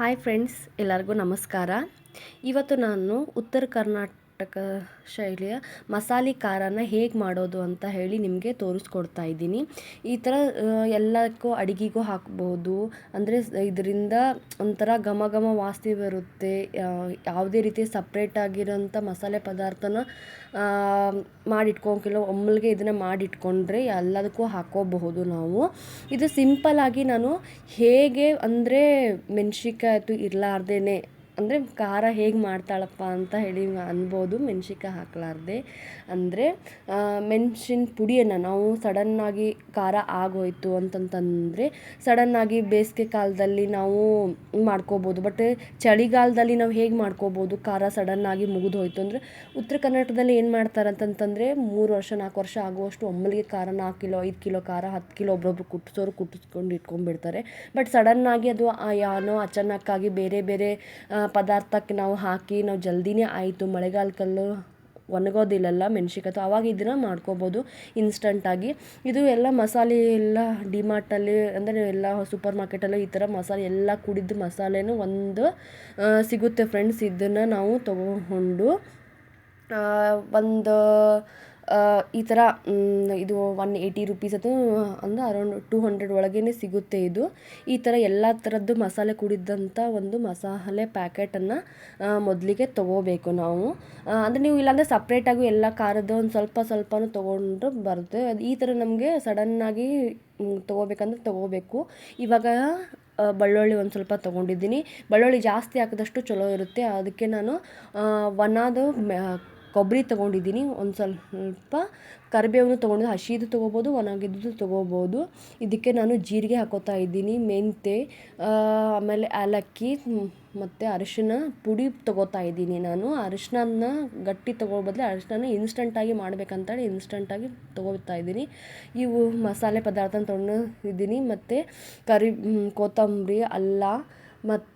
Hi friends ಎಲ್ಲರಿಗೂ ನಮಸ್ಕಾರ. ಇವತ್ತು ನಾನು ಉತ್ತರ ಕರ್ನಾಟಕ ಶೈಲಿಯ ಮಸಾಲೆ ಖಾರನ ಹೇಗೆ ಮಾಡೋದು ಅಂತ ಹೇಳಿ ನಿಮಗೆ ತೋರಿಸ್ಕೊಡ್ತಾ ಇದ್ದೀನಿ. ಈ ಥರ ಎಲ್ಲಕ್ಕೂ ಅಡುಗೆಗೂ ಹಾಕ್ಬೋದು. ಅಂದರೆ ಇದರಿಂದ ಒಂಥರ ಘಮ ಘಮ ವಾಸನೆ ಬರುತ್ತೆ. ಯಾವುದೇ ರೀತಿ ಸಪ್ರೇಟ್ ಆಗಿರೋಂಥ ಮಸಾಲೆ ಪದಾರ್ಥನ ಮಾಡಿಟ್ಕೊಂಕಿಲ್ಲ ಒಮ್ಮಲ್ಗೆ ಇದನ್ನು ಮಾಡಿಟ್ಕೊಂಡ್ರೆ ಎಲ್ಲದಕ್ಕೂ ಹಾಕೋಬಹುದು ನಾವು. ಇದು ಸಿಂಪಲ್ ಆಗಿ ನಾನು ಹೇಗೆ ಅಂದರೆ ಮೆಣ್ಸಿನ್ಕಾಯಿ ಇರಲಾರ್ದೇ ಅಂದರೆ ಖಾರ ಹೇಗೆ ಮಾಡ್ತಾಳಪ್ಪ ಅಂತ ಹೇಳಿ ಅನ್ಬೋದು, ಮೆಣ್ಸಿನ್ಕಾಯಿ ಹಾಕಲಾರ್ದೆ. ಅಂದರೆ ಮೆಣ್ಸಿನ ಪುಡಿಯನ್ನು ನಾವು ಸಡನ್ನಾಗಿ ಖಾರ ಆಗೋಯಿತು ಅಂತಂತಂದರೆ ಸಡನ್ನಾಗಿ ಬೇಸಿಗೆ ಕಾಲದಲ್ಲಿ ನಾವು ಮಾಡ್ಕೋಬೋದು. ಬಟ್ ಚಳಿಗಾಲದಲ್ಲಿ ನಾವು ಹೇಗೆ ಮಾಡ್ಕೋಬೋದು? ಖಾರ ಸಡನ್ನಾಗಿ ಮುಗಿದು ಹೋಯಿತು ಅಂದರೆ ಉತ್ತರ ಕರ್ನಾಟಕದಲ್ಲಿ ಏನು ಮಾಡ್ತಾರೆ ಅಂತಂತಂದರೆ ಮೂರು ವರ್ಷ, ನಾಲ್ಕು ವರ್ಷ ಆಗುವಷ್ಟು ಒಮ್ಮಲಿಗೆ ಖಾರ ನಾಲ್ಕು ಕಿಲೋ, ಐದು ಕಿಲೋ ಖಾರ, ಹತ್ತು ಕಿಲೋ ಒಬ್ಬೊಬ್ರು ಕುಟ್ಟಿಸೋರು ಕುಟ್ಟಿಸ್ಕೊಂಡು ಇಟ್ಕೊಂಡ್ಬಿಡ್ತಾರೆ. ಬಟ್ ಸಡನ್ನಾಗಿ ಅದು ಯಾನೋ ಅಚಾನಕ್ಕಾಗಿ ಬೇರೆ ಬೇರೆ ಪದಾರ್ಥಕ್ಕೆ ನಾವು ಹಾಕಿ ನಾವು ಜಲ್ದಿನೇ ಆಯಿತು, ಮಳೆಗಾಲಕ್ಕಲ್ಲೂ ಒಣಗೋದಿಲ್ಲಲ್ಲ ಮೆಣ್ಸಿನ್ಕಾಯಿ. ಆವಾಗ ಇದನ್ನು ಮಾಡ್ಕೋಬೋದು ಇನ್ಸ್ಟಂಟಾಗಿ ಇದು ಎಲ್ಲ ಮಸಾಲೆ ಎಲ್ಲ ಡಿಮಾರ್ಟಲ್ಲಿ ಅಂದರೆ ಎಲ್ಲ ಸೂಪರ್ ಮಾರ್ಕೆಟಲ್ಲಿ ಈ ಥರ ಮಸಾಲೆ ಎಲ್ಲ ಕುಡಿದ ಮಸಾಲೆನೂ ಒಂದು ಸಿಗುತ್ತೆ ಫ್ರೆಂಡ್ಸ್ ಇದನ್ನು ನಾವು ತಗೊಂಡು ಒಂದು ಈ ಥರ ಇದು ಒನ್ ಏಯ್ಟಿ ರುಪೀಸ್ ಅದು, ಅಂದರೆ ಅರೌಂಡ್ ಟೂ ಹಂಡ್ರೆಡ್ ಒಳಗೇ ಸಿಗುತ್ತೆ ಇದು. ಈ ಥರ ಎಲ್ಲ ಥರದ್ದು ಮಸಾಲೆ ಕೂಡಿದ್ದಂಥ ಒಂದು ಮಸಾಲೆ ಪ್ಯಾಕೆಟನ್ನು ಮೊದಲಿಗೆ ತೊಗೋಬೇಕು ನಾವು. ಅಂದರೆ ನೀವು ಇಲ್ಲಾಂದರೆ ಸಪ್ರೇಟಾಗೂ ಎಲ್ಲ ಖಾರದ್ದು ಒಂದು ಸ್ವಲ್ಪ ಸ್ವಲ್ಪನೂ ತೊಗೊಂಡ್ರೆ ಬರುತ್ತೆ. ಅದು ಈ ಥರ ನಮಗೆ ಸಡನ್ನಾಗಿ ತೊಗೋಬೇಕಂದ್ರೆ ತೊಗೋಬೇಕು. ಇವಾಗ ಬೆಳ್ಳುಳ್ಳಿ ಒಂದು ಸ್ವಲ್ಪ ತೊಗೊಂಡಿದ್ದೀನಿ. ಬೆಳ್ಳುಳ್ಳಿ ಜಾಸ್ತಿ ಹಾಕಿದಷ್ಟು ಚಲೋ ಇರುತ್ತೆ. ಅದಕ್ಕೆ ನಾನು ಒಣದು ಕೊಬ್ಬರಿ ತೊಗೊಂಡಿದ್ದೀನಿ. ಒಂದು ಸ್ವಲ್ಪ ಕರಿಬೇವನ್ನು ತೊಗೊಂಡು ಹಸಿದು ತೊಗೋಬೋದು, ಒಣಗಿದ್ದು ತೊಗೋಬೋದು. ಇದಕ್ಕೆ ನಾನು ಜೀರಿಗೆ ಹಾಕೋತಾ ಇದ್ದೀನಿ, ಮೆಂತೆ ಆಮೇಲೆ ಏಲಕ್ಕಿ ಮತ್ತು ಅರಿಶಿನ ಪುಡಿ ತೊಗೋತಾ ಇದ್ದೀನಿ ನಾನು. ಅರಿಶಿನ ಗಟ್ಟಿ ತೊಗೋ ಬದಲು ಅರಿಶಿನ ಇನ್ಸ್ಟಂಟಾಗಿ ಮಾಡಬೇಕಂತೇಳಿ ಇನ್ಸ್ಟಂಟಾಗಿ ತೊಗೋತಾ ಇದ್ದೀನಿ. ಇವು ಮಸಾಲೆ ಪದಾರ್ಥನ ತೊಗೊಂಡು ಇದ್ದೀನಿ ಮತ್ತು ಕರಿ ಕೊತ್ತಂಬರಿ, ಅಲ್ಲ, ಮತ್ತು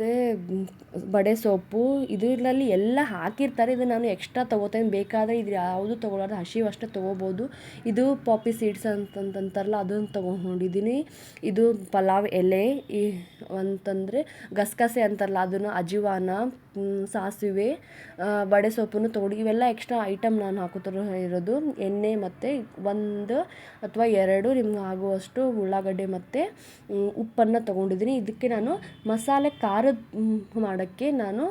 ಮತ್ತು ಬಡೆ ಸೊಪ್ಪು ಇದರಲ್ಲಿ ಎಲ್ಲ ಹಾಕಿರ್ತಾರೆ. ಇದು ನಾನು ಎಕ್ಸ್ಟ್ರಾ ತೊಗೋತೇನೆ. ಬೇಕಾದರೆ ಇದು ಯಾವುದು ತೊಗೊಳೋದು ಹಸಿವು ಅಷ್ಟೇ ತೊಗೋಬೋದು. ಇದು ಪಾಪಿ ಸೀಡ್ಸ್ ಅಂತಂತಂತಾರಲ್ಲ ಅದನ್ನು ತೊಗೊಂಡಿದ್ದೀನಿ ಇದು ಪಲಾವ್ ಎಲೆ, ಈ ಅಂತಂದರೆ ಗಸಗಸೆ ಅಂತಾರಲ್ಲ, ಅದನ್ನು ಅಜಿವಾನ ಸಾಸಿವೆ ಬಡೆ ಸೊಪ್ಪನ್ನು ತೊಗೊಂಡು ಇವೆಲ್ಲ ಎಕ್ಸ್ಟ್ರಾ ಐಟಮ್ ನಾನು ಹಾಕೋತರ ಇರೋದು. ಎಣ್ಣೆ ಮತ್ತು ಒಂದು ಅಥವಾ ಎರಡು, ನಿಮ್ಗೆ ಆಗುವಷ್ಟು ಉಳ್ಳಾಗಡ್ಡೆ ಮತ್ತು ಉಪ್ಪನ್ನು ತೊಗೊಂಡಿದ್ದೀನಿ. ಇದಕ್ಕೆ ನಾನು ಮಸಾಲೆ ಖಾರದ ಮಾಡೋಕ್ಕೆ ನಾನು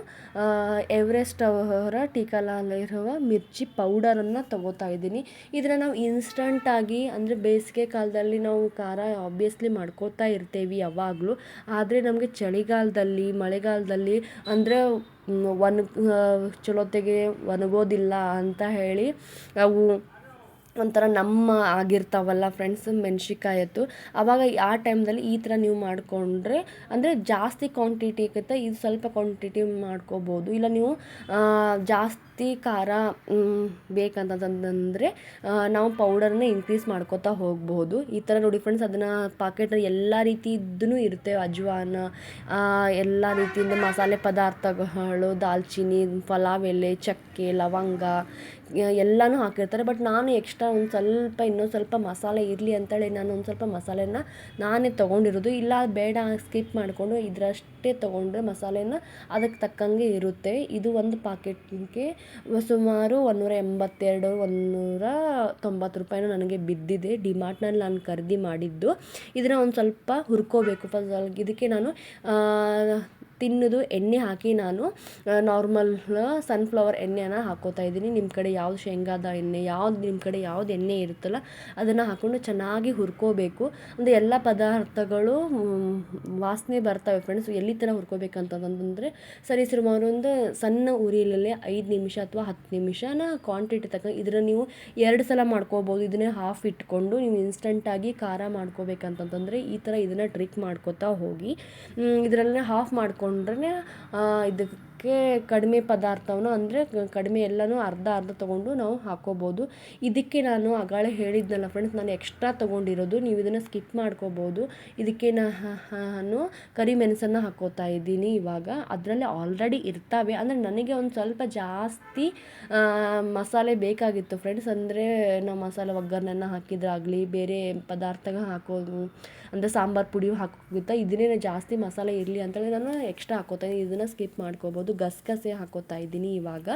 ಎವರೆಸ್ಟ್ ಅವರ ಟೀಕಾಲಲ್ಲಿರುವ ಮಿರ್ಚಿ ಪೌಡರನ್ನು ತೊಗೋತಾ ಇದ್ದೀನಿ. ಇದನ್ನು ನಾವು ಇನ್ಸ್ಟಂಟಾಗಿ ಅಂದರೆ ಬೇಸಿಗೆ ಕಾಲದಲ್ಲಿ ನಾವು ಖಾರ ಆಬ್ವಿಯಸ್ಲಿ ಮಾಡ್ಕೋತಾ ಇರ್ತೇವೆ ಯಾವಾಗಲೂ. ಆದರೆ ನಮಗೆ ಚಳಿಗಾಲದಲ್ಲಿ, ಮಳೆಗಾಲದಲ್ಲಿ, ಅಂದರೆ ಒಣ ಚಲೋತೆಗೆ ಒಣಗೋದಿಲ್ಲ ಅಂತ ಹೇಳಿ, ಅವು ಒಂಥರ ನಮ್ಮ ಆಗಿರ್ತಾವಲ್ಲ ಫ್ರೆಂಡ್ಸ್ ಮೆಣ್ಸಿನ್ಕಾಯತ್ತು. ಆವಾಗ ಆ ಟೈಮ್ದಲ್ಲಿ ಈ ಥರ ನೀವು ಮಾಡಿಕೊಂಡ್ರೆ ಅಂದರೆ ಜಾಸ್ತಿ ಕ್ವಾಂಟಿಟಿ ಕ್ವಾಂಟಿಟಿಗಿಂತ ಇದು ಸ್ವಲ್ಪ ಕ್ವಾಂಟಿಟಿ ಮಾಡ್ಕೋಬೋದು. ಇಲ್ಲ ನೀವು ಜಾಸ್ತಿ ಖಾರ ಬೇಕಂತಂದರೆ ನಾವು ಪೌಡರ್ನ ಇನ್ಕ್ರೀಸ್ ಮಾಡ್ಕೋತಾ ಹೋಗ್ಬೋದು. ಈ ಥರ ನೋಡಿ ಫ್ರೆಂಡ್ಸ್ ಅದನ್ನು ಪಾಕೆಟ್ ಎಲ್ಲ ರೀತಿದ್ದೂ ಇರುತ್ತೆ. ಅಜ್ವಾನ ಎಲ್ಲ ರೀತಿಯಿಂದ ಮಸಾಲೆ ಪದಾರ್ಥಗಳು ದಾಲ್ಚಿನ್ನಿ ಪಲಾವ್ ಎಲೆ, ಚಕ್ಕೆ, ಲವಂಗ, ಎಲ್ಲನೂ ಹಾಕಿರ್ತಾರೆ. ಬಟ್ ನಾನು ಎಕ್ಸ್ಟ್ರಾ ಒಂದು ಸ್ವಲ್ಪ ಇನ್ನೊಂದು ಸ್ವಲ್ಪ ಮಸಾಲೆ ಇರಲಿ ಅಂತೇಳಿ ನಾನು ಒಂದು ಸ್ವಲ್ಪ ಮಸಾಲೆನ ನಾನೇ ತೊಗೊಂಡಿರೋದು. ಇಲ್ಲ ಬೇಡ, ಸ್ಕಿಪ್ ಮಾಡಿಕೊಂಡು ಇದರಷ್ಟೇ ತೊಗೊಂಡ್ರೆ ಮಸಾಲೆನ ಅದಕ್ಕೆ ತಕ್ಕಂಗೆ ಇರುತ್ತೆ. ಇದು ಒಂದು ಪಾಕೆಟ್ಗೆ ಸುಮಾರು ಒಂದುನೂರ ಎಂಬತ್ತೆರಡು ಒಂದುನೂರ ತೊಂಬತ್ತು ರೂಪಾಯಿನೂ ನನಗೆ ಬಿದ್ದಿದೆ. ಡಿಮಾರ್ಟ್ನಲ್ಲಿ ನಾನು ಖರೀದಿ ಮಾಡಿದ್ದು. ಇದನ್ನು ಒಂದು ಸ್ವಲ್ಪ ಹುರ್ಕೋಬೇಕು. ಫಸ್ಟ್ ಇದಕ್ಕೆ ನಾನು ತಿನ್ನೋದು ಎಣ್ಣೆ ಹಾಕಿ ನಾನು ನಾರ್ಮಲ್ ಸನ್ಫ್ಲವರ್ ಎಣ್ಣೆನ ಹಾಕೋತಾ ಇದ್ದೀನಿ. ನಿಮ್ಮ ಕಡೆ ಯಾವ್ದು ಶೇಂಗಾದ ಎಣ್ಣೆ, ಯಾವ್ದು ನಿಮ್ಮ ಕಡೆ ಯಾವ್ದು ಎಣ್ಣೆ ಇರುತ್ತಲ್ಲ, ಅದನ್ನು ಹಾಕ್ಕೊಂಡು ಚೆನ್ನಾಗಿ ಹುರ್ಕೋಬೇಕು. ಅಂದರೆ ಎಲ್ಲ ಪದಾರ್ಥಗಳು ವಾಸನೆ ಬರ್ತವೆ ಫ್ರೆಂಡ್ಸ್ ಎಲ್ಲಿ ಥರ ಹುರ್ಕೋಬೇಕಂತಂದರೆ, ಸರಿ ಸುಮಾರು ಒಂದು ಸಣ್ಣ ಉರಿಲಲ್ಲೇ ಐದು ನಿಮಿಷ ಅಥವಾ ಹತ್ತು ನಿಮಿಷನ ಕ್ವಾಂಟಿಟಿ ತಕ್ಕ ಇದನ್ನು ನೀವು ಎರಡು ಸಲ ಮಾಡ್ಕೋಬೋದು. ಇದನ್ನೇ ಹಾಫ್ ಇಟ್ಕೊಂಡು ನೀವು ಇನ್ಸ್ಟಂಟಾಗಿ ಖಾರ ಮಾಡ್ಕೋಬೇಕಂತಂತಂದರೆ ಈ ಥರ ಇದನ್ನು ಟ್ರಿಕ್ ಮಾಡ್ಕೋತಾ ಹೋಗಿ. ಇದರಲ್ಲೇ ಹಾಫ್ ಮಾಡ್ಕೊಂಡು ಕೊಂಡ್ರೆ ಇದು ಅದಕ್ಕೆ ಕಡಿಮೆ ಪದಾರ್ಥವನ್ನು ಅಂದರೆ ಕಡಿಮೆ ಎಲ್ಲನೂ ಅರ್ಧ ಅರ್ಧ ತೊಗೊಂಡು ನಾವು ಹಾಕ್ಕೋಬೋದು ಇದಕ್ಕೆ ನಾನು ಆಗಾಳೆ ಹೇಳಿದ್ನಲ್ಲ ಫ್ರೆಂಡ್ಸ್ ನಾನು ಎಕ್ಸ್ಟ್ರಾ ತೊಗೊಂಡಿರೋದು. ನೀವು ಇದನ್ನು ಸ್ಕಿಪ್ ಮಾಡ್ಕೋಬೋದು. ಇದಕ್ಕೆ ನಾನು ಕರಿಮೆಣಸನ್ನು ಹಾಕ್ಕೋತಾ ಇದ್ದೀನಿ ಇವಾಗ. ಅದರಲ್ಲಿ ಆಲ್ರೆಡಿ ಇರ್ತವೆ. ಅಂದರೆ ನನಗೆ ಒಂದು ಸ್ವಲ್ಪ ಜಾಸ್ತಿ ಮಸಾಲೆ ಬೇಕಾಗಿತ್ತು ಫ್ರೆಂಡ್ಸ್ ಅಂದರೆ ನಾವು ಮಸಾಲೆ ಒಗ್ಗರಣೆನ ಹಾಕಿದ್ರಾಗಲಿ, ಬೇರೆ ಪದಾರ್ಥ ಹಾಕೋದು ಅಂದರೆ ಸಾಂಬಾರು ಪುಡಿ ಹಾಕೋಕ್ಕಿಂತ ಇದನ್ನೇ ಜಾಸ್ತಿ ಮಸಾಲೆ ಇರಲಿ ಅಂತೇಳಿ ನಾನು ಎಕ್ಸ್ಟ್ರಾ ಹಾಕೋತಾ ಇದ್ದೀನಿ ಇದನ್ನು ಸ್ಕಿಪ್ ಮಾಡ್ಕೋಬೋದು. ಗಸಗಸೆ ಹಾಕೋತಾ ಇದ್ದೀನಿ ಇವಾಗ.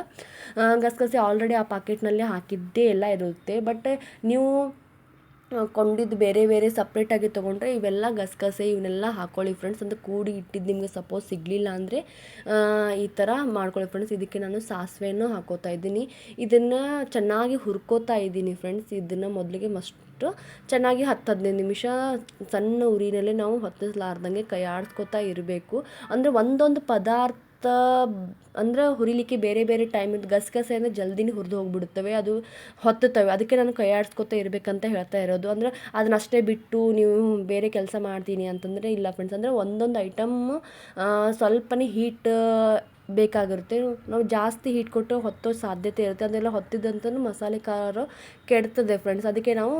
ಗಸಗಸೆ ಆಲ್ರೆಡಿ ಆ ಪಾಕೆಟ್ನಲ್ಲೇ ಹಾಕಿದ್ದೇ ಎಲ್ಲ ಇರುತ್ತೆ. ಬಟ್ ನೀವು ಕೊಂಡಿದ್ದು ಬೇರೆ ಬೇರೆ ಸಪ್ರೇಟಾಗಿ ತೊಗೊಂಡ್ರೆ ಇವೆಲ್ಲ ಗಸಗಸೆ ಇವನ್ನೆಲ್ಲ ಹಾಕ್ಕೊಳ್ಳಿ ಫ್ರೆಂಡ್ಸ್ ಅಂತ ಕೂಡಿ ಇಟ್ಟಿದ್ದು ನಿಮಗೆ ಸಪೋಸ್ ಸಿಗಲಿಲ್ಲ ಅಂದರೆ ಈ ಥರ ಮಾಡ್ಕೊಳ್ಳಿ ಫ್ರೆಂಡ್ಸ್ ಇದಕ್ಕೆ ನಾನು ಸಾಸಿವೆಯನ್ನು ಹಾಕೋತಾ ಇದ್ದೀನಿ. ಇದನ್ನು ಚೆನ್ನಾಗಿ ಹುರ್ಕೋತಾ ಇದ್ದೀನಿ ಫ್ರೆಂಡ್ಸ್ ಇದನ್ನು ಮೊದಲಿಗೆ ಮಸ್ಟು ಚೆನ್ನಾಗಿ ಹತ್ತು ಹದಿನೈದು ನಿಮಿಷ ಸಣ್ಣ ಉರಿನಲ್ಲೇ ನಾವು ಹೊತ್ತಿಸ್ಲಾರ್ದಂಗೆ ಕೈ ಆಡಿಸ್ಕೊತಾ ಇರಬೇಕು. ಅಂದರೆ ಒಂದೊಂದು ಪದಾರ್ಥ ಅಂದರೆ ಹುರಿಲಿಕ್ಕೆ ಬೇರೆ ಬೇರೆ ಟೈಮಿಂದ ಗಸಗಸೆ ಅಂದರೆ ಜಲ್ದಿನೇ ಹುರಿದು ಹೋಗ್ಬಿಡುತ್ತವೆ ಅದು ಹೊತ್ತುತ್ತವೆ. ಅದಕ್ಕೆ ನಾನು ಕೈ ಆಡ್ಸ್ಕೊತಾ ಇರಬೇಕಂತ ಹೇಳ್ತಾ ಇರೋದು. ಅಂದ್ರೆ ಅದನ್ನ ಅಷ್ಟೇ ಬಿಟ್ಟು ನೀವು ಬೇರೆ ಕೆಲಸ ಮಾಡ್ತೀನಿ ಅಂತಂದರೆ ಇಲ್ಲ ಫ್ರೆಂಡ್ಸ್ ಅಂದರೆ ಒಂದೊಂದು ಐಟಮ್ ಸ್ವಲ್ಪನೇ ಹೀಟ್ ಬೇಕಾಗಿರುತ್ತೆ. ನಾವು ಜಾಸ್ತಿ ಹೀಟ್ ಕೊಟ್ಟು ಹೊತ್ತೋ ಸಾಧ್ಯತೆ ಇರುತ್ತೆ. ಅದೆಲ್ಲ ಹೊತ್ತಿದಂತೂ ಮಸಾಲೆ ಖಾರ ಕೆಡ್ತದೆ ಫ್ರೆಂಡ್ಸ್ ಅದಕ್ಕೆ ನಾವು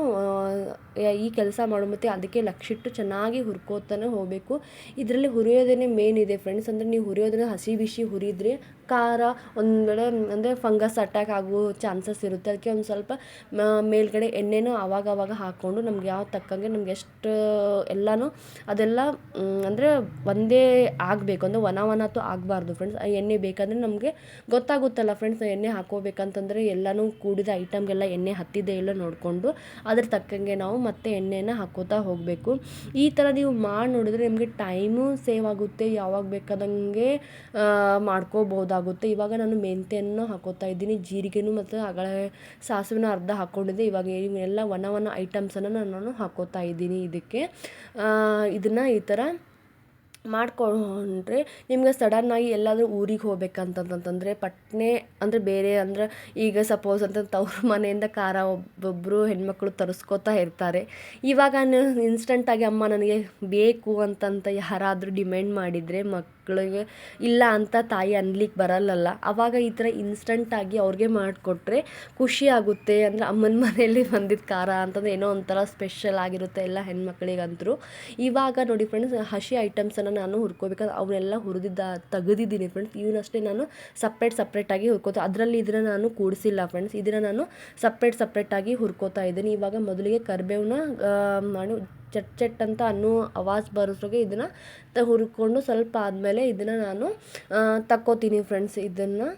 ಈ ಕೆಲಸ ಮಾಡೋ ಮತ್ತು ಅದಕ್ಕೆ ಲಕ್ಷಿಟ್ಟು ಚೆನ್ನಾಗಿ ಹುರ್ಕೋತಾನೆ ಹೋಗಬೇಕು. ಇದರಲ್ಲಿ ಹುರಿಯೋದೇ ಮೇನ್ ಇದೆ ಫ್ರೆಂಡ್ಸ್ ಅಂದರೆ ನೀವು ಹುರಿಯೋದನ್ನ ಹಸಿ ಬಿಸಿ ಹುರಿದ್ರೆ ಖಾರ ಒಂದು ವೇಳೆ ಅಂದರೆ ಫಂಗಸ್ ಅಟ್ಯಾಕ್ ಆಗೋ ಚಾನ್ಸಸ್ ಇರುತ್ತೆ. ಅದಕ್ಕೆ ಒಂದು ಸ್ವಲ್ಪ ಮೇಲ್ಗಡೆ ಎಣ್ಣೆನೂ ಆವಾಗ ಆವಾಗ ಹಾಕ್ಕೊಂಡು ನಮ್ಗೆ ಯಾವ ತಕ್ಕಂಗೆ ನಮ್ಗೆ ಎಷ್ಟು ಎಲ್ಲನೂ ಅದೆಲ್ಲ ಅಂದರೆ ಒಂದೇ ಆಗಬೇಕು. ಅಂದರೆ ಒನ ವನತು ಆಗಬಾರ್ದು ಫ್ರೆಂಡ್ಸ್ ಆ ಎಣ್ಣೆ ಬೇಕಂದರೆ ನಮಗೆ ಗೊತ್ತಾಗುತ್ತಲ್ಲ ಫ್ರೆಂಡ್ಸ್ ಎಣ್ಣೆ ಹಾಕೋಬೇಕಂತಂದರೆ ಎಲ್ಲನೂ ಕೂಡಿದ ಐಟಮ್ಗೆಲ್ಲ ಎಣ್ಣೆ ಹತ್ತಿದೆ ಇಲ್ಲ ನೋಡಿಕೊಂಡು ಅದ್ರ ತಕ್ಕಂಗೆ ನಾವು ಮತ್ತೆ ಎಣ್ಣೆನ ಹಾಕೋತಾ ಹೋಗಬೇಕು. ಈ ಥರ ನೀವು ಮಾಡಿ ನೋಡಿದ್ರೆ ನಿಮಗೆ ಟೈಮು ಸೇವ್ ಆಗುತ್ತೆ ಯಾವಾಗ ಬೇಕಾದಂಗೆ ಆ, ಮಾಡ್ಕೋಬೋದಾಗುತ್ತೆ ಇವಾಗ ನಾನು ಮೆಂತೆಯನ್ನು ಹಾಕೋತಾ ಇದ್ದೀನಿ, ಜೀರಿಗೆನೂ ಮತ್ತು ಅಗಳ ಸಾಸಿವೆನೂ ಅರ್ಧ ಹಾಕ್ಕೊಂಡಿದ್ದೆ ಇವಾಗ ಎಲ್ಲ ವನ ವನ ಐಟಮ್ಸನ್ನು ನಾನು ಹಾಕೋತಾ ಇದ್ದೀನಿ ಇದಕ್ಕೆ. ಇದನ್ನು ಈ ಥರ ಮಾಡ್ಕೊಂಡ್ರೆ ನಿಮ್ಗೆ ಸಡನ್ನಾಗಿ ಎಲ್ಲಾದರೂ ಊರಿಗೆ ಹೋಗ್ಬೇಕಂತಂತಂದರೆ ಪಟ್ನೆ ಅಂದರೆ ಬೇರೆ ಅಂದ್ರೆ ಈಗ ಸಪೋಸ್ ಅಂತ ತವ್ರ ಮನೆಯಿಂದ ಖಾರ ಒಬ್ಬೊಬ್ಬರು ಹೆಣ್ಮಕ್ಳು ತರಿಸ್ಕೋತಾ ಇರ್ತಾರೆ. ಇವಾಗ ಇನ್ಸ್ಟಂಟಾಗಿ ಅಮ್ಮ ನನಗೆ ಬೇಕು ಅಂತಂತ ಯಾರಾದರೂ ಡಿಮ್ಯಾಂಡ್ ಮಾಡಿದರೆ ಮಕ್ಕಳಿಗೆ ಇಲ್ಲ ಅಂತ ತಾಯಿ ಅನ್ಲಿಕ್ಕೆ ಬರಲ್ಲಲ್ಲ. ಅವಾಗ ಈ ಥರ ಇನ್ಸ್ಟಂಟಾಗಿ ಅವ್ರಿಗೆ ಮಾಡಿಕೊಟ್ರೆ ಖುಷಿ ಆಗುತ್ತೆ. ಅಂದರೆ ಅಮ್ಮನ ಮನೆಯಲ್ಲಿ ಬಂದಿದ್ದ ಖಾರ ಅಂತಂದರೆ ಏನೋ ಒಂಥರ ಸ್ಪೆಷಲ್ ಆಗಿರುತ್ತೆ ಎಲ್ಲ ಹೆಣ್ಮಕ್ಳಿಗಂತೂ ಇವಾಗ ನೋಡಿ ಫ್ರೆಂಡ್ಸ್ ಹಸಿ ಐಟಮ್ಸನ್ನು ನಾನು ಹುರ್ಕೋಬೇಕಾದ್ರೆ ಅವನ್ನೆಲ್ಲ ಹುರಿದಿದ್ದ, ತೆಗೆದಿದ್ದೀನಿ ಫ್ರೆಂಡ್ಸ್ ಇವನಷ್ಟೇ ನಾನು ಸಪ್ರೇಟ್ ಸಪ್ರೇಟಾಗಿ ಹುರ್ಕೋತ ಅದರಲ್ಲಿ ಇದನ್ನು ನಾನು ಕೂಡಿಸಿಲ್ಲ ಫ್ರೆಂಡ್ಸ್ ಇದನ್ನು ನಾನು ಸಪ್ರೇಟ್ ಸಪ್ರೇಟಾಗಿ ಹುರ್ಕೋತಾ ಇದ್ದೀನಿ. ಇವಾಗ ಮೊದಲಿಗೆ ಕರಿಬೇವನ್ನ ಮಾಡಿ ಚಟ್ ಚಟ್ ಅಂತ ಅನ್ನೋ ಅವಾಜ್ ಬರೋಸೋಗೆ ಇದನ್ನು ತ ಹುರ್ಕೊಂಡು ಸ್ವಲ್ಪ ಆದಮೇಲೆ ಇದನ್ನು ನಾನು ತಕ್ಕೋತೀನಿ ಫ್ರೆಂಡ್ಸ್ ಇದನ್ನು.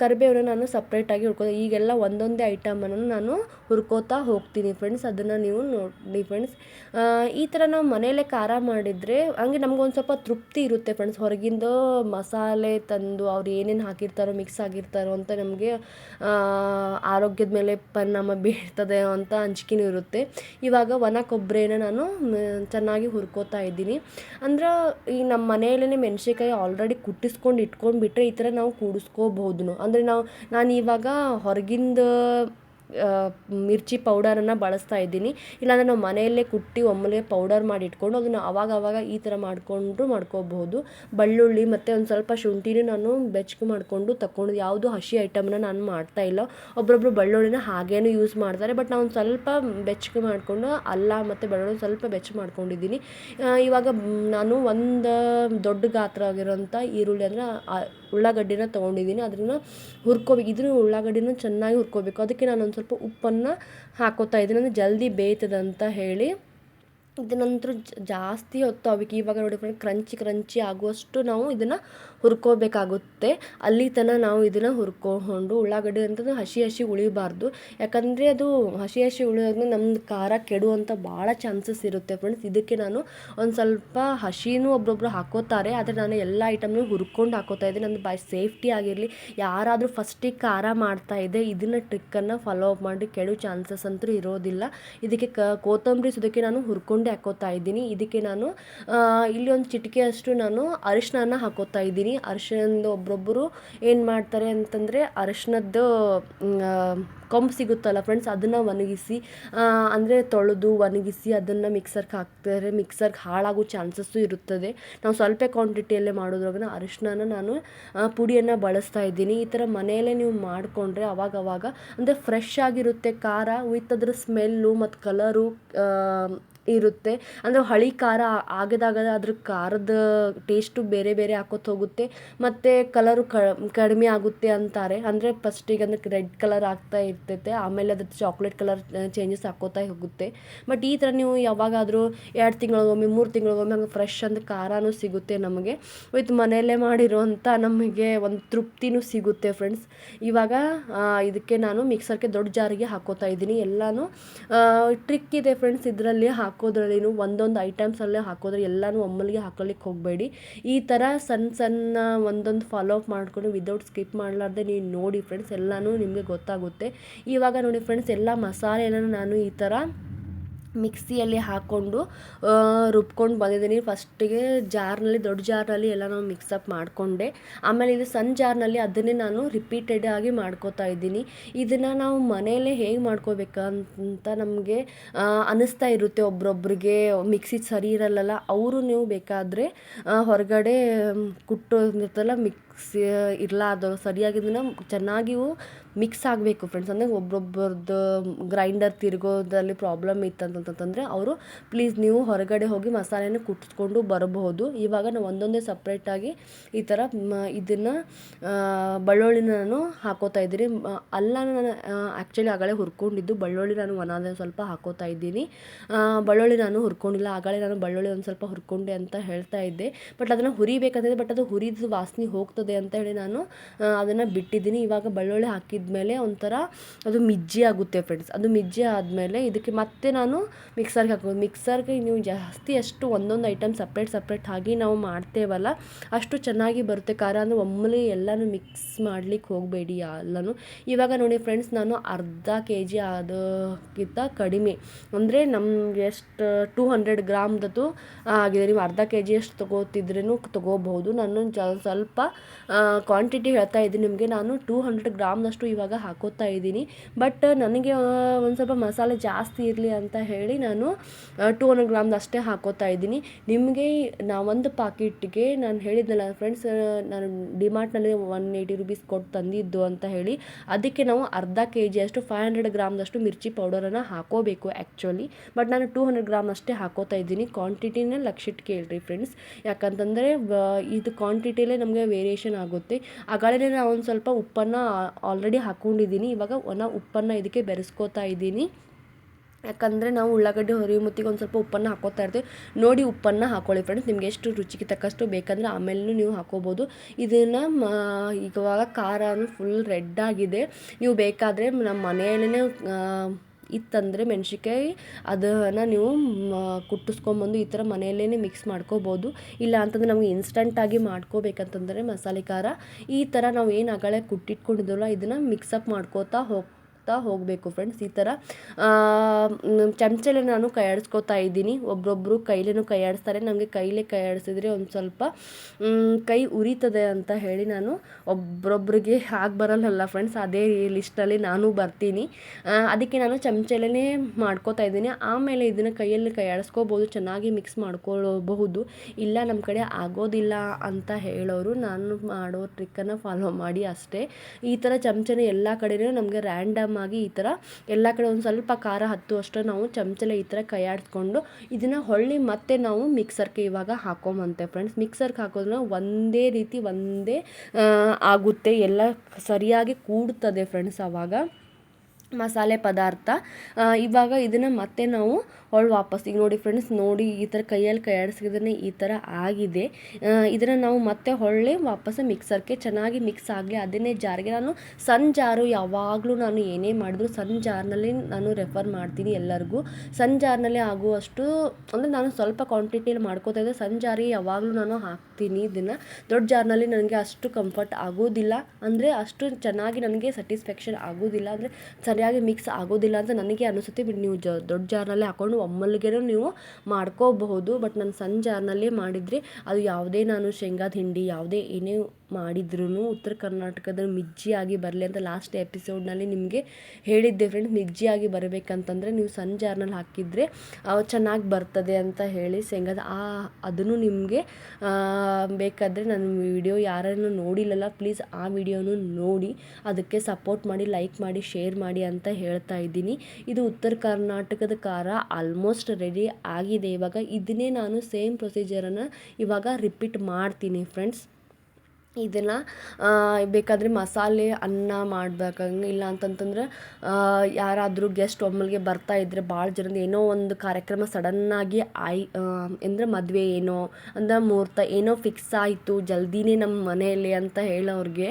ಕರಿಬೇವನ್ನ ನಾನು ಸಪ್ರೇಟಾಗಿ ಹುರ್ಕೋ ಈಗೆಲ್ಲ ಒಂದೊಂದೇ ಐಟಮನ್ನು ನಾನು ಹುರ್ಕೋತಾ ಹೋಗ್ತೀನಿ ಫ್ರೆಂಡ್ಸ್ ಅದನ್ನು ನೀವು ನೋಡಿ ಫ್ರೆಂಡ್ಸ್ ಈ ಥರ ನಾವು ಮನೆಯಲ್ಲೇ ಖಾರ ಮಾಡಿದರೆ ಹಂಗೆ ನಮ್ಗೊಂದು ಸ್ವಲ್ಪ ತೃಪ್ತಿ ಇರುತ್ತೆ ಫ್ರೆಂಡ್ಸ್ ಹೊರಗಿಂದ ಮಸಾಲೆ ತಂದು ಅವ್ರು ಏನೇನು ಹಾಕಿರ್ತಾರೋ ಮಿಕ್ಸ್ ಆಗಿರ್ತಾರೋ ಅಂತ ನಮಗೆ ಆರೋಗ್ಯದ ಮೇಲೆ ಪರಿಣಾಮ ಬೀರ್ತದೆ ಅಂತ ಅಂಜಿಕೆನೂ ಇರುತ್ತೆ. ಇವಾಗ ಒಣ ಕೊಬ್ಬರಿನ ನಾನು ಮ್, ಚೆನ್ನಾಗಿ ಹುರ್ಕೋತಾ ಇದ್ದೀನಿ. ಅಂದ್ರೆ ಈ ನಮ್ಮ ಮನೆಯಲ್ಲೇ ಮೆಣ್ಸಿನ್ಕಾಯಿ ಆಲ್ರೆಡಿ ಕುಟ್ಟಿಸ್ಕೊಂಡು ಇಟ್ಕೊಂಡ್ಬಿಟ್ರೆ ಈ ಥರ ನಾವು ಕೂಡಿಸ್ಕೋಬಹುದು ಅಂದರೆ ನಾವು ನಾನು ಇವಾಗ ಹೊರಗಿಂದ ಮಿರ್ಚಿ ಪೌಡರನ್ನು ಬಳಸ್ತಾ ಇದ್ದೀನಿ. ಇಲ್ಲಾಂದರೆ ನಾವು ಮನೆಯಲ್ಲೇ ಕುಟ್ಟಿ ಒಮ್ಮೆಲೆ ಪೌಡರ್ ಮಾಡಿ ಇಟ್ಕೊಂಡು ಅದನ್ನು ಅವಾಗ ಅವಾಗ ಈ ಥರ ಮಾಡಿಕೊಂಡ್ರೂ ಮಾಡ್ಕೋಬಹುದು ಬೆಳ್ಳುಳ್ಳಿ ಮತ್ತು ಒಂದು ಸ್ವಲ್ಪ ಶುಂಠಿನೂ ನಾನು ಬೆಚ್ಚಗೆ ಮಾಡಿಕೊಂಡು ತಗೊಂಡು ಯಾವುದು ಹಸಿ ಐಟಮ್ನ ನಾನು ಮಾಡ್ತಾ ಇಲ್ಲ. ಒಬ್ಬೊಬ್ಬರು ಬೆಳ್ಳುಳ್ಳಿನ ಹಾಗೇನು ಯೂಸ್ ಮಾಡ್ತಾರೆ. ಬಟ್ ನಾನು ಸ್ವಲ್ಪ ಬೆಚ್ಚಗೆ ಮಾಡಿಕೊಂಡು ಅಲ್ಲ ಮತ್ತು ಬೆಳ್ಳುಳ್ಳಿ ಸ್ವಲ್ಪ ಬೆಚ್ಚಗೆ ಮಾಡ್ಕೊಂಡಿದ್ದೀನಿ. ಇವಾಗ ನಾನು ಒಂದು ದೊಡ್ಡ ಗಾತ್ರ ಆಗಿರೋಂಥ ಈರುಳ್ಳಿ ಅಂದರೆ ಉಳ್ಳಾಗಡ್ಡಿನ ತೊಗೊಂಡಿದ್ದೀನಿ. ಅದನ್ನು ಹುರ್ಕೋಬೇಕು ಇದನ್ನು ಉಳ್ಳಾಗಡ್ಡಿನ ಚೆನ್ನಾಗಿ ಹುರ್ಕೋಬೇಕು. ಅದಕ್ಕೆ ನಾನು ಒಂದು ಉಪ್ಪನ್ನು ಹಾಕೋತಾ ಇದ್ದೀನಿ. ಅಂದರೆ ಜಲ್ದಿ ಬೇಯ್ತದಂತ ಹೇಳಿ. ಇದನ್ನಂತೂ ಜಾಸ್ತಿ ಹೊತ್ತು ಅವಕ್ಕೆ ಇವಾಗ ನೋಡಿ ಫ್ರೆಂಡ್ ಕ್ರಂಚಿ ಕ್ರಂಚಿ ಆಗುವಷ್ಟು ನಾವು ಇದನ್ನು ಹುರ್ಕೋಬೇಕಾಗುತ್ತೆ. ಅಲ್ಲಿ ತನಕ ನಾವು ಇದನ್ನು ಹುರ್ಕೊಂಡು ಉಳ್ಳಾಗಡ್ಡಿ ಅಂತಂದ್ರೆ ಹಸಿ ಹಸಿ ಉಳಿಬಾರ್ದು. ಯಾಕಂದರೆ ಅದು ಹಸಿ ಹಸಿ ಉಳಿಯೋದ್ರಿಂದ ನಮ್ಮದು ಖಾರ ಕೆಡುವಂಥ ಭಾಳ ಚಾನ್ಸಸ್ ಇರುತ್ತೆ ಫ್ರೆಂಡ್ಸ್ ಇದಕ್ಕೆ ನಾನು ಒಂದು ಸ್ವಲ್ಪ ಹಸಿನೂ ಒಬ್ಬೊಬ್ರು ಹಾಕೋತಾರೆ. ಆದರೆ ನಾನು ಎಲ್ಲ ಐಟಮ್ನು ಹುರ್ಕೊಂಡು ಹಾಕೋತಾ ಇದ್ದೆ. ನನ್ನ ಬೈ ಸೇಫ್ಟಿ ಆಗಿರಲಿ. ಯಾರಾದರೂ ಫಸ್ಟಿಗೆ ಖಾರ ಮಾಡ್ತಾ ಇದೆ ಇದನ್ನ ಟ್ರಿಕ್ಕನ್ನು ಫಾಲೋ ಅಪ್ ಮಾಡಿ ಕೆಡೋ ಚಾನ್ಸಸ್ ಅಂತೂ ಇರೋದಿಲ್ಲ. ಇದಕ್ಕೆ ಕ, ಕೊತ್ತಂಬರಿ ಸುದಕ್ಕೆ ನಾನು ಹುರ್ಕೊಂಡು ನೋಡಿಕೊಂಡೇ ಹಾಕೋತಾ ಇದ್ದೀನಿ. ಇದಕ್ಕೆ ನಾನು ಆ, ಇಲ್ಲಿ ಒಂದು ಚಿಟಿಕೆಯಷ್ಟು ನಾನು ಅರಿಶಿನ ಹಾಕೋತಾ ಇದ್ದೀನಿ. ಅರಿಶಿನದ ಒಬ್ಬೊಬ್ಬರು ಏನು ಮಾಡ್ತಾರೆ ಅಂತಂದರೆ ಅರಿಶಿನದ್ದು ಕೊಂಬು ಸಿಗುತ್ತಲ್ಲ ಫ್ರೆಂಡ್ಸ್ ಅದನ್ನು ಒಣಗಿಸಿ ಅಂದರೆ ತೊಳೆದು ಒಣಗಿಸಿ ಅದನ್ನು ಮಿಕ್ಸರ್ಗೆ ಹಾಕ್ತಾರೆ. ಮಿಕ್ಸರ್ಗೆ ಹಾಳಾಗೋ ಚಾನ್ಸಸ್ಸು ಇರುತ್ತದೆ. ನಾವು ಸ್ವಲ್ಪ ಕ್ವಾಂಟಿಟಿಯಲ್ಲೇ ಮಾಡೋದ್ರಾಗ ಅರಿಶಿನ ನಾನು ಪುಡಿಯನ್ನು ಬಳಸ್ತಾ ಇದ್ದೀನಿ. ಈ ಥರ ಮನೆಯಲ್ಲೇ ನೀವು ಮಾಡಿಕೊಂಡ್ರೆ ಅವಾಗ ಅವಾಗ ಅಂದರೆ ಫ್ರೆಶ್ ಆಗಿರುತ್ತೆ ಖಾರ ವಿತ್ ಅದ್ರ ಸ್ಮೆಲ್ಲು ಮತ್ತು ಕಲರು ಇರುತ್ತೆ. ಅಂದರೆ ಹಳಿ ಖಾರ ಆಗದಾಗ ಅದ್ರ ಖಾರದ ಟೇಸ್ಟು ಬೇರೆ ಬೇರೆ ಹಾಕೋತ್ ಹೋಗುತ್ತೆ. ಮತ್ತು ಕಲರು ಕಡಿಮೆ ಆಗುತ್ತೆ ಅಂತಾರೆ. ಅಂದರೆ ಫಸ್ಟಿಗೆ ಅಂದರೆ ರೆಡ್ ಕಲರ್ ಆಗ್ತಾ ಇರ್ತೈತೆ. ಆಮೇಲೆ ಅದು ಚಾಕ್ಲೇಟ್ ಕಲರ್ ಚೇಂಜಸ್ ಹಾಕೋತಾ ಹೋಗುತ್ತೆ. ಬಟ್ ಈ ಥರ ನೀವು ಯಾವಾಗಾದರೂ ಎರಡು ತಿಂಗಳಿಗೊಮ್ಮೆ, ಮೂರು ತಿಂಗಳಿಗೊಮ್ಮೆ ಹಂಗೆ ಫ್ರೆಶ್ ಅಂದ್ರೆ ಖಾರನೂ ಸಿಗುತ್ತೆ ನಮಗೆ. ವಿತ್ ಮನೆಯಲ್ಲೇ ಮಾಡಿರುವಂಥ ನಮಗೆ ಒಂದು ತೃಪ್ತಿನೂ ಸಿಗುತ್ತೆ ಫ್ರೆಂಡ್ಸ್ ಇವಾಗ ಇದಕ್ಕೆ ನಾನು ಮಿಕ್ಸರ್ಗೆ ದೊಡ್ಡ ಜಾರಿಗೆ ಹಾಕೋತಾ ಇದ್ದೀನಿ. ಎಲ್ಲನೂ ಟ್ರಿಕ್ ಇದೆ ಫ್ರೆಂಡ್ಸ್ ಇದರಲ್ಲಿ ಹಾಕೋದ್ರಲ್ಲಿನೂ ಒಂದೊಂದು ಐಟಮ್ಸಲ್ಲೇ ಹಾಕೋದ್ರೆ ಎಲ್ಲನೂ ಒಮ್ಮಲಿಗೆ ಹಾಕೊಳ್ಳಿಕ್ಕೆ ಹೋಗಬೇಡಿ. ಈ ಥರ ಸಣ್ಣ ಸಣ್ಣ ಒಂದೊಂದು ಫಾಲೋ ಅಪ್ ಮಾಡಿಕೊಂಡು ವಿದೌಟ್ ಸ್ಕಿಪ್ ಮಾಡಲಾರ್ದೆ ನೀವು ನೋಡಿ ಫ್ರೆಂಡ್ಸ್ ಎಲ್ಲನೂ ನಿಮಗೆ ಗೊತ್ತಾಗುತ್ತೆ. ಇವಾಗ ನೋಡಿ ಫ್ರೆಂಡ್ಸ್ ಎಲ್ಲ ಎಲ್ಲಾನು ನಾನು ಈ ಥರ ಮಿಕ್ಸಿಯಲ್ಲಿ ಹಾಕ್ಕೊಂಡು ರುಬ್ಕೊಂಡು ಬಂದಿದ್ದೀನಿ. ಫಸ್ಟಿಗೆ ಜಾರ್ನಲ್ಲಿ, ದೊಡ್ಡ ಜಾರ್ನಲ್ಲಿ ಎಲ್ಲ ನಾವು ಮಿಕ್ಸಪ್ ಮಾಡಿಕೊಂಡೆ. ಆಮೇಲೆ ಇದು ಸಣ್ಣ ಜಾರ್ನಲ್ಲಿ ಅದನ್ನೇ ನಾನು ರಿಪೀಟೆಡ್ ಆಗಿ ಮಾಡ್ಕೋತಾ ಇದ್ದೀನಿ. ಇದನ್ನು ನಾವು ಮನೆಯಲ್ಲೇ ಹೇಗೆ ಮಾಡ್ಕೋಬೇಕಂತ ನಮಗೆ ಅನ್ನಿಸ್ತಾ ಇರುತ್ತೆ ಒಬ್ರೊಬ್ರಿಗೆ. ಮಿಕ್ಸಿ ಸರಿ ಇರಲ್ಲಲ್ಲ, ಅವರು ನೀವು ಬೇಕಾದರೆ ಹೊರಗಡೆ ಕುಟ್ಟೋದಿರ್ತಲ್ಲ ಇರುತ್ತಲ್ಲ ಇರಲಾರ್ದು ಸರಿಯಾಗಿ ಇದನ್ನು ಚೆನ್ನಾಗಿಯೂ ಮಿಕ್ಸ್ ಆಗಬೇಕು ಫ್ರೆಂಡ್ಸ್ ಅಂದರೆ ಒಬ್ಬೊಬ್ಬರದ್ದು ಗ್ರೈಂಡರ್ ತಿರುಗೋದ್ರಲ್ಲಿ ಪ್ರಾಬ್ಲಮ್ ಇತ್ತಂತಂತಂದರೆ ಅವರು ಪ್ಲೀಸ್ ನೀವು ಹೊರಗಡೆ ಹೋಗಿ ಮಸಾಲೆನ ಕುಟ್ಟಿಸ್ಕೊಂಡು ಬರಬಹುದು. ಇವಾಗ ನಾವು ಒಂದೊಂದೇ ಸಪ್ರೇಟಾಗಿ ಈ ಥರ ಇದನ್ನು ಬೆಳ್ಳುಳ್ಳಿನ ನಾನು ಹಾಕೋತಾ ಇದ್ದೀನಿ. ಅಲ್ಲ ನಾನು ಆ್ಯಕ್ಚುಲಿ ಆಗಲೇ ಹುರ್ಕೊಂಡಿದ್ದು. ಬೆಳ್ಳುಳ್ಳಿ ನಾನು ಒಣದೆ ಸ್ವಲ್ಪ ಹಾಕೋತಾ ಇದ್ದೀನಿ. ಬೆಳ್ಳುಳ್ಳಿ ನಾನು ಹುರ್ಕೊಂಡಿಲ್ಲ. ಆಗಲೇ ನಾನು ಬೆಳ್ಳುಳ್ಳಿ ಒಂದು ಸ್ವಲ್ಪ ಹುರ್ಕೊಂಡೆ ಅಂತ ಹೇಳ್ತಾ ಇದ್ದೆ. ಬಟ್ ಅದನ್ನು ಹುರಿಬೇಕಂತಿದೆ ಬಟ್ ಅದು ಹುರಿದು ವಾಸನೆ ಹೋಗ್ತದೆ. ಅಂತ ಹೇಳಿ ನಾನು ಅದನ್ನು ಬಿಟ್ಟಿದ್ದೀನಿ. ಇವಾಗ ಬೆಳ್ಳುಳ್ಳಿ ಹಾಕಿದ್ಮೇಲೆ ಒಂಥರ ಅದು ಮಿಜ್ಜಿ ಆಗುತ್ತೆ ಫ್ರೆಂಡ್ಸ್ ಅದು ಮಿಜ್ಜಿ ಆದಮೇಲೆ ಇದಕ್ಕೆ ಮತ್ತೆ ನಾನು ಮಿಕ್ಸರ್ಗೆ ಹಾಕೋದು ಮಿಕ್ಸರ್ಗೆ ನೀವು ಜಾಸ್ತಿ ಅಷ್ಟು ಒಂದೊಂದು ಐಟಮ್ ಸಪ್ರೇಟ್ ಸಪ್ರೇಟ್ ಆಗಿ ನಾವು ಮಾಡ್ತೇವಲ್ಲ, ಅಷ್ಟು ಚೆನ್ನಾಗಿ ಬರುತ್ತೆ. ಖಾರ ಅಂದರೆ ಒಮ್ಮೆಲೆ ಎಲ್ಲನೂ ಮಿಕ್ಸ್ ಮಾಡ್ಲಿಕ್ಕೆ ಹೋಗಬೇಡಿ ಎಲ್ಲನೂ. ಇವಾಗ ನೋಡಿ ಫ್ರೆಂಡ್ಸ್ ನಾನು ಅರ್ಧ ಕೆ ಜಿ ಅದಕ್ಕಿಂತ ಕಡಿಮೆ. ಅಂದರೆ ನಮ್ಗೆ ಎಷ್ಟು ಟೂ ಹಂಡ್ರೆಡ್ ಗ್ರಾಮ್ದದ್ದು ಆಗಿದೆ. ನೀವು ಅರ್ಧ ಕೆ ಜಿ ಅಷ್ಟು ತೊಗೋತಿದ್ರೂ ತೊಗೋಬಹುದು. ನಾನು ಸ್ವಲ್ಪ ಕ್ವಾಂಟಿಟಿ ಹೇಳ್ತಾ ಇದ್ದೀನಿ. ನಿಮಗೆ ನಾನು ಟೂ ಹಂಡ್ರೆಡ್ ಗ್ರಾಮ್ನಷ್ಟು ಇವಾಗ ಹಾಕೋತಾ ಇದ್ದೀನಿ. ಬಟ್ ನನಗೆ ಒಂದು ಸ್ವಲ್ಪ ಮಸಾಲೆ ಜಾಸ್ತಿ ಇರಲಿ ಅಂತ ಹೇಳಿ ನಾನು ಟೂ ಹಂಡ್ರೆಡ್ ಗ್ರಾಮ್ದಷ್ಟೇ ಹಾಕೋತಾ ಇದ್ದೀನಿ. ನಿಮಗೆ ನಾ, ಒಂದು ಪಾಕಿಟ್ಗೆ ನಾನು ಹೇಳಿದ್ನಲ್ಲ ಫ್ರೆಂಡ್ಸ್ ನಾನು ಡಿಮಾರ್ಟ್ನಲ್ಲಿ ಒನ್ ಏಯ್ಟಿ ರುಪೀಸ್ ಕೊಟ್ಟು ತಂದಿದ್ದು ಅಂತ ಹೇಳಿ, ಅದಕ್ಕೆ ನಾವು ಅರ್ಧ ಕೆ ಜಿ ಅಷ್ಟು ಫೈವ್ ಹಂಡ್ರೆಡ್ ಗ್ರಾಮ್ದಷ್ಟು ಮಿರ್ಚಿ ಪೌಡರನ್ನು ಹಾಕೋಬೇಕು ಆ್ಯಕ್ಚುಲಿ ಬಟ್ ನಾನು ಟೂ ಹಂಡ್ರೆಡ್ ಗ್ರಾಮ್ ಅಷ್ಟೇ ಹಾಕೋತಾ ಇದ್ದೀನಿ. ಕ್ವಾಂಟಿಟಿನ ಲಕ್ಷಿಟ್ಟು ಕೇಳಿರಿ ಫ್ರೆಂಡ್ಸ್ ಯಾಕಂತಂದರೆ ಇದು ಕ್ವಾಂಟಿಟಿಲೇ ನಮಗೆ ವೇರಿಯೇಷನ್ ಆಗುತ್ತೆ. ಆಗಳೇ ನಾನು ಒಂದು ಸ್ವಲ್ಪ ಉಪ್ಪನ್ನು ಆಲ್ರೆಡಿ ಹಾಕ್ಕೊಂಡಿದ್ದೀನಿ ಇವಾಗ ಒಣ ಉಪ್ಪನ್ನು ಇದಕ್ಕೆ ಬೆರೆಸ್ಕೋತಾ ಇದ್ದೀನಿ. ಯಾಕಂದರೆ ನಾವು ಉಳ್ಳಾಗಡ್ಡಿ ಹೊರಿ ಮುತ್ತಿಗೆ ಒಂದು ಸ್ವಲ್ಪ ಉಪ್ಪನ್ನು ಹಾಕೋತಾ ಇರ್ತೀವಿ. ನೋಡಿ ಉಪ್ಪನ್ನು ಹಾಕೊಳ್ಳಿ ಫ್ರೆಂಡ್ಸ್ ನಿಮಗೆ ಎಷ್ಟು ರುಚಿಗೆ ತಕ್ಕಷ್ಟು ಬೇಕಂದರೆ ಆಮೇಲೂ ನೀವು ಹಾಕೋಬೋದು. ಇದನ್ನು ಇವಾಗ ಖಾರನೂ ಫುಲ್ ರೆಡ್ ಆಗಿದೆ. ನೀವು ಬೇಕಾದರೆ ನಮ್ಮ ಮನೆಯಲ್ಲೇ ಇತ್ತಂದರೆ ಮೆಣಸಿನ್ಕಾಯಿ, ಅದನ್ನು ನೀವು ಕುಟ್ಟಿಸ್ಕೊಂಬಂದು ಈ ಥರ ಮನೆಯಲ್ಲೇ ಮಿಕ್ಸ್ ಮಾಡ್ಕೋಬೋದು. ಇಲ್ಲ ಅಂತಂದರೆ ನಮಗೆ ಇನ್ಸ್ಟಂಟಾಗಿ ಮಾಡ್ಕೋಬೇಕಂತಂದರೆ ಮಸಾಲೆ ಖಾರ. ಈ ಥರ ನಾವು ಏನು ಅಗಳೆ ಕುಟ್ಟಿಟ್ಕೊಂಡಿದ್ದೀವಲ್ಲ ಇದನ್ನು ಮಿಕ್ಸಪ್ ಮಾಡ್ಕೋತಾ ಹೋಗ್ತಾ ಹೋಗಬೇಕು ಫ್ರೆಂಡ್ಸ್ ಈ ಥರ ಚಮಚಲೆ ನಾನು ಕೈಯಾಡಿಸ್ಕೋತಾ ಇದ್ದೀನಿ. ಒಬ್ಬೊಬ್ಬರು ಕೈಲೇನೂ ಕೈಯಾಡಿಸ್ತಾರೆ. ನಮಗೆ ಕೈಲೇ ಕೈಯಾಡಿಸಿದ್ರೆ ಒಂದು ಸ್ವಲ್ಪ ಕೈ ಉರಿತದೆ ಅಂತ ಹೇಳಿ ನಾನು ಒಬ್ಬೊಬ್ಬರಿಗೆ ಆಗ ಬರಲ್ಲಲ್ಲ ಫ್ರೆಂಡ್ಸ್ ಅದೇ ಲಿಸ್ಟಲ್ಲಿ ನಾನು ಬರ್ತೀನಿ. ಅದಕ್ಕೆ ನಾನು ಚಮಚಲೇ ಮಾಡ್ಕೋತಾ ಇದ್ದೀನಿ. ಆಮೇಲೆ ಇದನ್ನು ಕೈಯಲ್ಲಿ ಕೈಯಾಡಿಸ್ಕೋಬೋದು, ಚೆನ್ನಾಗಿ ಮಿಕ್ಸ್ ಮಾಡ್ಕೊಳ್ಳಬಹುದು ಇಲ್ಲ ನಮ್ಮ ಕಡೆ ಆಗೋದಿಲ್ಲ ಅಂತ ಹೇಳೋರು ನಾನು ಮಾಡೋ ಟ್ರಿಕ್ಕನ್ನು ಫಾಲೋ ಮಾಡಿ ಅಷ್ಟೇ. ಈ ಥರ ಚಮಚನ ಎಲ್ಲ ಕಡೆಯೂ ನಮಗೆ ರ್ಯಾಂಡಮ್ ಆಗಿ ಈ ಥರ ಎಲ್ಲ ಕಡೆ ಒಂದು ಸ್ವಲ್ಪ ಖಾರ ಹತ್ತುವಷ್ಟು ನಾವು ಚಮಚಲೆ ಈ ಥರ ಕೈಯಾಡಿಸ್ಕೊಂಡು ಇದನ್ನು ಹೊಳ್ಳಿ ಮತ್ತೆ ನಾವು ಮಿಕ್ಸರ್ಗೆ ಇವಾಗ ಹಾಕೊಂಬಂತೆ ಫ್ರೆಂಡ್ಸ್ ಮಿಕ್ಸರ್ಗೆ ಹಾಕೋದ್ರೆ ಒಂದೇ ರೀತಿ ಒಂದೇ ಆಗುತ್ತೆ. ಎಲ್ಲ ಸರಿಯಾಗಿ ಕೂಡ್ತದೆ ಫ್ರೆಂಡ್ಸ್ ಆವಾಗ ಮಸಾಲೆ ಪದಾರ್ಥ ಇವಾಗ ಇದನ್ನು ಮತ್ತೆ ನಾವು ಹೊಳ್ ವಾಪಸ್. ಈಗ ನೋಡಿ ಫ್ರೆಂಡ್ಸ್ ನೋಡಿ ಈ ಥರ ಕೈಯಲ್ಲಿ ಕೈಯಾಡಿಸಿದ್ರೆ ಈ ಥರ ಆಗಿದೆ. ಇದನ್ನು ನಾವು ಮತ್ತೆ ಹೊಳ್ಳಿ ವಾಪಸ್ ಮಿಕ್ಸರ್ಗೆ ಚೆನ್ನಾಗಿ ಮಿಕ್ಸ್ ಆಗಲಿ. ಅದನ್ನೇ ಜಾರಿಗೆ ನಾನು ಸಣ್ಣ ಜಾರು ಯಾವಾಗಲೂ ನಾನು ಏನೇ ಮಾಡಿದ್ರು ಸಣ್ಣ ಜಾರ್ನಲ್ಲಿ ನಾನು ರೆಫರ್ ಮಾಡ್ತೀನಿ ಎಲ್ಲರಿಗೂ. ಸಣ್ಣ ಜಾರ್ನಲ್ಲಿ ಆಗುವಷ್ಟು, ಅಂದರೆ ನಾನು ಸ್ವಲ್ಪ ಕ್ವಾಂಟಿಟಿಯಲ್ಲಿ ಮಾಡ್ಕೋತಾ ಇದ್ದೆ. ಸಣ್ಣ ಜಾರಿಗೆ ಯಾವಾಗಲೂ ನಾನು ಹಾಕ್ತೀನಿ ಇದನ್ನು. ದೊಡ್ಡ ಜಾರ್ನಲ್ಲಿ ನನಗೆ ಅಷ್ಟು ಕಂಫರ್ಟ್ ಆಗೋದಿಲ್ಲ. ಅಂದರೆ ಅಷ್ಟು ಚೆನ್ನಾಗಿ ನನಗೆ ಸ್ಯಾಟಿಸ್ಫ್ಯಾಕ್ಷನ್ ಆಗೋದಿಲ್ಲ. ಅಂದರೆ ಸರಿಯಾಗಿ ಮಿಕ್ಸ್ ಆಗೋದಿಲ್ಲ ಅಂತ ನನಗೆ ಅನಿಸುತ್ತೆ. ಬಿಟ್ಟು ನೀವು ಜ, ದೊಡ್ಡ ಜಾರ್ನಲ್ಲಿ ಹಾಕೊಂಡು ಒಮ್ಮೆಲ್ಗೆ ನೀವು ಮಾಡ್ಕೋಬಹುದು, ಬಟ್ ನಾನು ಸಣ್ಣ ಜಾರ್ನಲ್ಲಿ ಮಾಡಿದರೆ ಅದು ಯಾವುದೇ ನಾನು ಶೇಂಗಾದ ಹಿಂಡಿ ಯಾವುದೇ ಏನೇ ಮಾಡಿದ್ರೂ ಉತ್ತರ ಕರ್ನಾಟಕದ ಮಿಜ್ಜಿಯಾಗಿ ಬರಲಿ ಅಂತ ಲಾಸ್ಟ್ ಎಪಿಸೋಡ್ನಲ್ಲಿ ನಿಮಗೆ ಹೇಳಿದ್ದೆ ಫ್ರೆಂಡ್ಸ್ ಮಿಜ್ಜಿಯಾಗಿ ಬರಬೇಕಂತಂದರೆ ನೀವು ಸನ್ ಜಾರ್ನಲ್ಲಿ ಹಾಕಿದರೆ ಚೆನ್ನಾಗಿ ಬರ್ತದೆ ಅಂತ ಹೇಳಿ ಶೇಂಗಾದ ಆ, ಅದನ್ನು ನಿಮಗೆ ಬೇಕಾದರೆ ನನ್ನ ವಿಡಿಯೋ ಯಾರನ್ನು ನೋಡಿಲ್ಲಲ್ಲ ಪ್ಲೀಸ್ ಆ ವಿಡಿಯೋನು ನೋಡಿ, ಅದಕ್ಕೆ ಸಪೋರ್ಟ್ ಮಾಡಿ ಲೈಕ್ ಮಾಡಿ ಶೇರ್ ಮಾಡಿ ಅಂತ ಹೇಳ್ತಾ ಇದ್ದೀನಿ. ಇದು ಉತ್ತರ ಕರ್ನಾಟಕದ ಖಾರ ಆಲ್ಮೋಸ್ಟ್ ರೆಡಿ ಆಗಿದೆ ಇವಾಗ. ಇದನ್ನೇ ನಾನು ಸೇಮ್ ಪ್ರೊಸೀಜರನ್ನು ಇವಾಗ ರಿಪೀಟ್ ಮಾಡ್ತೀನಿ ಫ್ರೆಂಡ್ಸ್ ಇದನ್ನು ಬೇಕಾದರೆ ಮಸಾಲೆ, ಅನ್ನ ಮಾಡ್ಬೇಕಂಗೆ, ಇಲ್ಲ ಅಂತಂತಂದ್ರೆ ಯಾರಾದರೂ ಗೆಸ್ಟ್ ಒಮ್ಮೆಲ್ಗೆ ಬರ್ತಾ ಇದ್ದರೆ ಭಾಳ ಜನದ ಏನೋ ಒಂದು ಕಾರ್ಯಕ್ರಮ ಸಡನ್ನಾಗಿ ಆಯ್ ಅಂದರೆ ಮದುವೆ ಏನೋ, ಅಂದರೆ ಮುಹೂರ್ತ ಏನೋ ಫಿಕ್ಸ್ ಆಯಿತು, ಜಲ್ದಿನೇ ನಮ್ಮ ಮನೆಯಲ್ಲಿ ಅಂತ ಹೇಳೋರಿಗೆ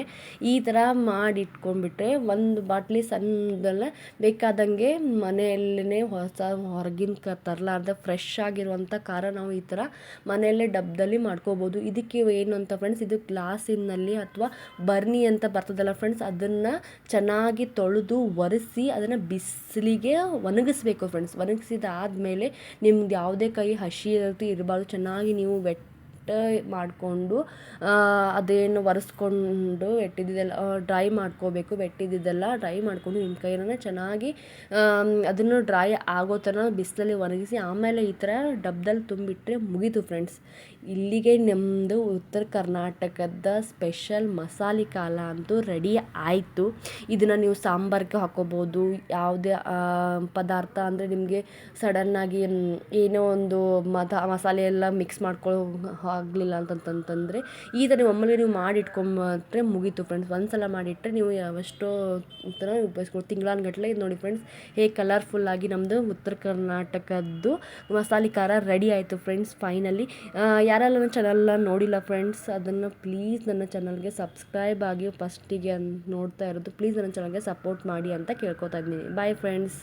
ಈ ಥರ ಮಾಡಿಟ್ಕೊಂಡ್ಬಿಟ್ರೆ ಒಂದು ಬಾಟ್ಲಿ ಸಣ್ಣದಲ್ಲ ಬೇಕಾದಂಗೆ ಮನೆಯಲ್ಲೇ ಹೊಸ ಹೊರಗಿನ ತರಲಾರ್ದೆ ಫ್ರೆಶ್ ಆಗಿರುವಂಥ ಖಾರ ನಾವು ಈ ಥರ ಮನೆಯಲ್ಲೇ ಡಬ್ಬದಲ್ಲಿ ಮಾಡ್ಕೋಬೋದು. ಇದಕ್ಕೆ ಏನು ಅಂತ ಫ್ರೆಂಡ್ಸ್ ಇದು ಗ್ಲಾಸ್ ನಲ್ಲಿ ಅಥವಾ ಬರ್ನಿ ಅಂತ ಬರ್ತದಲ್ಲ ಫ್ರೆಂಡ್ಸ್ ಅದನ್ನು ಚೆನ್ನಾಗಿ ತೊಳೆದು ಒರೆಸಿ, ಅದನ್ನು ಬಿಸಿಲಿಗೆ ಒಣಗಿಸ್ಬೇಕು ಫ್ರೆಂಡ್ಸ್ ಒಣಗಿಸಿದಾದ್ಮೇಲೆ ನಿಮ್ದು ಯಾವುದೇ ಕೈ ಹಸಿ ಇರುತ್ತೆ ಇರಬಾರ್ದು. ಚೆನ್ನಾಗಿ ನೀವು ವೆಟ್ ಮಾಡಿಕೊಂಡು ಅದೇನು ಒರೆಸ್ಕೊಂಡು ಎಟ್ಟಿದ್ದೆಲ್ಲ ಡ್ರೈ ಮಾಡ್ಕೋಬೇಕು. ಬೆಟ್ಟಿದ್ದಿದ್ದೆಲ್ಲ ಡ್ರೈ ಮಾಡಿಕೊಂಡು ನಿಮ್ಮ ಕೈನ ಚೆನ್ನಾಗಿ ಅದನ್ನು ಡ್ರೈ ಆಗೋ ಥರ ಬಿಸಿಲಲ್ಲಿ ಒಣಗಿಸಿ, ಆಮೇಲೆ ಈ ಥರ ಡಬ್ದಲ್ಲಿ ತುಂಬಿಟ್ರೆ ಮುಗೀತು ಫ್ರೆಂಡ್ಸ್ ಇಲ್ಲಿಗೆ ನಮ್ಮದು ಉತ್ತರ ಕರ್ನಾಟಕದ ಸ್ಪೆಷಲ್ ಮಸಾಲೆ ಕಾಲ ಅಂತೂ ರೆಡಿ ಆಯಿತು. ಇದನ್ನು ನೀವು ಸಾಂಬಾರ್ಗೆ ಹಾಕೋಬೋದು, ಯಾವುದೇ ಪದಾರ್ಥ ಅಂದರೆ ನಿಮಗೆ ಸಡನ್ನಾಗಿ ಏನೋ ಒಂದು ಮದ, ಮಸಾಲೆ ಎಲ್ಲ ಮಿಕ್ಸ್ ಮಾಡ್ಕೊಳ್ಳೋ ಆಗಲಿಲ್ಲ ಅಂತಂತಂತಂದರೆ ಈ ಥರ ಒಮ್ಮೆಲೆ ನೀವು ಮಾಡಿ ಇಟ್ಕೊಂಬಿಟ್ರೆ ಮುಗೀತು ಫ್ರೆಂಡ್ಸ್ ಒಂದು ಸಲ ಮಾಡಿಟ್ಟರೆ ನೀವು ಯಾವಷ್ಟೋ ಥರ ಉಪಯೋಗಿಸ್ಬೋದು ತಿಂಗಳಾನ್ಗಟ್ಲೆ ಇದು ನೋಡಿ ಫ್ರೆಂಡ್ಸ್ ಹೇಗೆ ಕಲರ್ಫುಲ್ಲಾಗಿ ನಮ್ಮದು ಉತ್ತರ ಕರ್ನಾಟಕದ್ದು ಮಸಾಲೆ ಖಾರ ರೆಡಿ ಆಯಿತು ಫ್ರೆಂಡ್ಸ್ ಫೈನಲಿ ಯಾರೆಲ್ಲ ನನ್ನ ಚಾನಲ್ನ ನೋಡಿಲ್ಲ ಫ್ರೆಂಡ್ಸ್ ಅದನ್ನು ಪ್ಲೀಸ್ ನನ್ನ ಚಾನಲ್ಗೆ ಸಬ್ಸ್ಕ್ರೈಬ್ ಆಗಿ ಫಸ್ಟಿಗೆ ನೋಡ್ತಾ ಇರೋದು ಪ್ಲೀಸ್ ನನ್ನ ಚಾನಲ್ಗೆ ಸಪೋರ್ಟ್ ಮಾಡಿ ಅಂತ ಕೇಳ್ಕೊತಾ ಇದ್ದೀನಿ. Bye friends